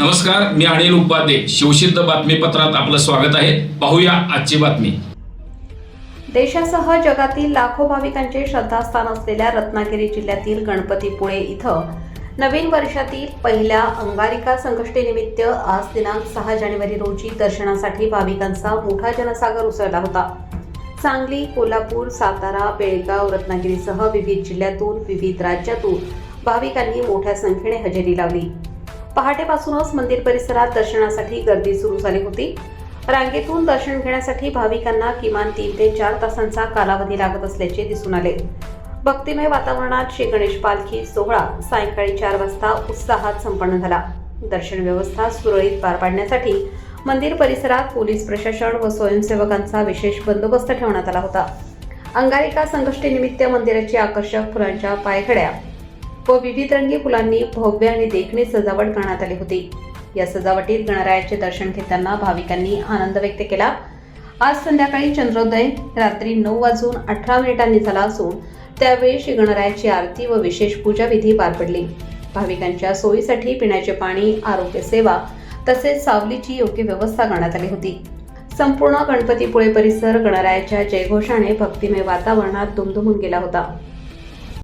नमस्कार मी अनिल उपाध्ये. शिवसिद्ध बातमीपत्रात आपलं स्वागत आहे. पाहूया आजची बातमी. देशासह जगातील लाखो भाविकांचे श्रद्धास्थान असलेल्या रत्नागिरी जिल्ह्यातील गणपतीपुळे इथं नवीन वर्षातील पहिल्या अंगारिका संकष्टीनिमित्त आज दिनांक सहा जानेवारी रोजी दर्शनासाठी भाविकांचा मोठा जनसागर उसळला होता. सांगली कोल्हापूर सातारा बेळगाव रत्नागिरीसह विविध जिल्ह्यातून विविध राज्यातून भाविकांनी मोठ्या संख्येने हजेरी लावली. पहाटेपासूनच मंदिर परिसरात दर्शनासाठी गर्दी सुरू झाली होती. रांगेतून दर्शन घेण्यासाठी भाविकांना किमान तीन ते चार तासांचा कालावधी लागत असल्याचे दिसून आले. भक्तिमय वातावरणात श्री गणेश पालखी सोहळा सायंकाळी चार वाजता उत्साहात संपन्न झाला. दर्शन व्यवस्था सुरळीत पार पाडण्यासाठी मंदिर परिसरात पोलीस प्रशासन व स्वयंसेवकांचा विशेष बंदोबस्त ठेवण्यात आला होता. अंगारिका संकष्टीनिमित्त मंदिराची आकर्षक फुलांच्या पायघड्या व विविध रंगी फुलांनी भव्य आणि देखणी सजावट करण्यात आली होती. या सजावटीत गणरायाचे दर्शन घेताना भाविकांनी आनंद व्यक्त केला. आज संध्याकाळी चंद्रोदय रात्री नऊ वाजून अठरा मिनिटांनी झाला असून त्यावेळी श्री गणरायाची आरती व विशेष पूजा विधी पार पडली. भाविकांच्या सोयीसाठी पिण्याचे पाणी आरोग्य सेवा तसेच सावलीची योग्य व्यवस्था करण्यात आली होती. संपूर्ण गणपतीपुळे परिसर गणरायाच्या जयघोषाने भक्तिमय वातावरणात दुमदुमून गेला होता.